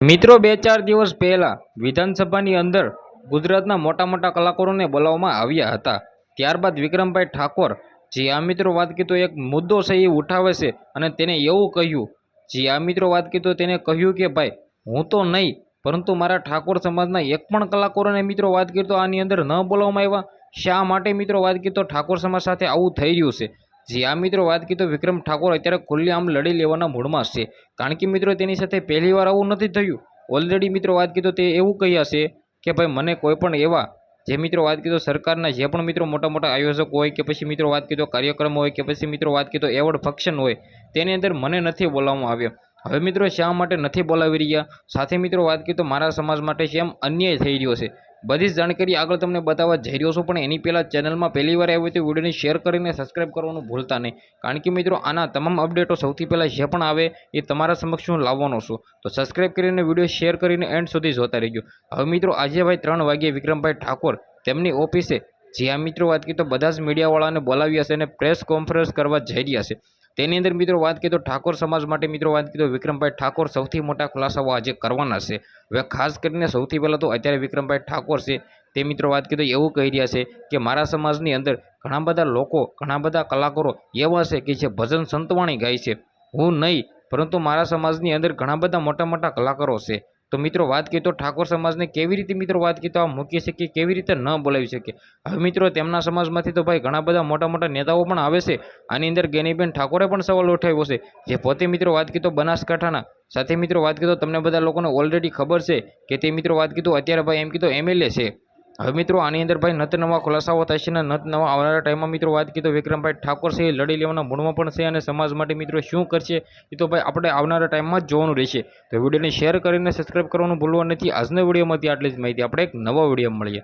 મિત્રો, બે ચાર દિવસ પહેલાં વિધાનસભાની અંદર ગુજરાતના મોટા મોટા કલાકારોને બોલાવવામાં આવ્યા હતા. ત્યારબાદ વિક્રમભાઈ ઠાકોર, જે આ મિત્રો, વાત કીધો, એક મુદ્દો છે એ ઉઠાવે છે અને તેને એવું કહ્યું. જે આ મિત્રો, વાત કીધો, તેને કહ્યું કે, ભાઈ, હું તો નહીં, પરંતુ મારા ઠાકોર સમાજના એક પણ કલાકારોને મિત્રો, વાત કીધો, આની અંદર ન બોલાવવામાં આવ્યા. શા માટે મિત્રો, વાત કીધો, ઠાકોર સમાજ સાથે આવું થઈ રહ્યું છે? જે, આ મિત્રો વાત કીધો વિક્રમ ઠાકોર, અત્યારે ખુલ્લી આમ લડી લેવાના મૂડમાં છે કારણ કે મિત્રો તેની સાથે પહેલી વાર આવું નથી થયું. ઓલરેડી મિત્રો વાત કીધો તે એવું કહ્યા છે કે ભાઈ મને કોઈ પણ એવા જે મિત્રો વાત કીધો સરકારના જે પણ મિત્રો મોટા મોટા આયોજક હોય કે પછી મિત્રો વાત કીધો કાર્યક્રમ હોય કે પછી મિત્રો વાત કીધો એવોર્ડ ફંક્શન હોય, તેની અંદર મને નથી બોલાવવામાં આવ્યો. હવે મિત્રો શા માટે નથી બોલાવી રહ્યા? સાથે મિત્રો વાત કીધો મારા સમાજ માટે કેમ અન્યાય થઈ રહ્યો છે. બધી જ જાણકારી આગળ તમને બતાવવા જઈ રહ્યો છું, પણ એની પહેલાં ચેનલમાં પહેલી વાર આવ્યો તો વિડીયોને શેર કરીને સબસ્ક્રાઈબ કરવાનું ભૂલતા નહીં. કારણ કે મિત્રો, આના તમામ અપડેટો સૌથી પહેલાં જે પણ આવે એ તમારા સમક્ષ હું લાવવાનો છું. તો સબસ્ક્રાઈબ કરીને વીડિયો શેર કરીને એન્ડ સુધી જોતા રહીજો. હવે મિત્રો, આજે ભાઈ ત્રણ વાગ્યે વિક્રમભાઈ ઠાકોર તેમની ઓફિસે. જ્યાં મિત્રો વાત કીધો બધા જ મીડિયાવાળાને બોલાવ્યા છે અને પ્રેસ કોન્ફરન્સ કરવા જઈ રહ્યા છે. તેની અંદર મિત્રો વાત કીધો ઠાકોર સમાજ માટે મિત્રો વાત કીધો વિક્રમભાઈ ઠાકોર સૌથી મોટા ખુલાસાઓ આજે કરવાના છે. હવે ખાસ કરીને સૌથી પહેલાં તો અત્યારે વિક્રમભાઈ ઠાકોર છે તે મિત્રો વાત કીધો એવું કહી રહ્યા છે કે મારા સમાજની અંદર ઘણા બધા લોકો, ઘણા બધા કલાકારો એવા છે કે જે ભજન સંતવાણી ગાય છે. હું નહીં, પરંતુ મારા સમાજની અંદર ઘણા બધા મોટા મોટા કલાકારો છે. તો મિત્રો વાત કીધી તો ઠાકોર સમાજને કેવી રીતે મિત્રો વાત કીધી તો આ મૂકી શકીએ, કેવી રીતે ન બોલાવી શકીએ? હવે મિત્રો તેમના સમાજમાંથી તો ભાઈ ઘણા બધા મોટા મોટા નેતાઓ પણ આવે છે. આની અંદર ગેનીબેન ઠાકોરે પણ સવાલ ઉઠાવ્યો છે. જે પોતે મિત્રો વાત કીધો બનાસકાંઠાના. સાથે મિત્રો વાત કીધો તમને બધા લોકોને ઓલરેડી ખબર છે કે તે મિત્રો વાત કીધું અત્યારે ભાઈ એમ કીધું એમએલએ છે. હવે મિત્રો, આની અંદર ભાઈ નત નવા ખુલાસાઓ થશે ને નત નવા આવનારા ટાઈમમાં મિત્રો, વાત કીધું વિક્રમભાઈ ઠાકોર છે લડી લેવાના મૂળમાં પણ છે અને સમાજ માટે મિત્રો શું કરશે એ તો ભાઈ આપણે આવનારા ટાઈમમાં જ જોવાનું રહેશે. તો વિડીયોને શેર કરીને સબસ્ક્રાઈબ કરવાનું ભૂલવા નથી. આજના વિડીયોમાંથી આટલી જ માહિતી. આપણે એક નવા વીડિયો મળીએ.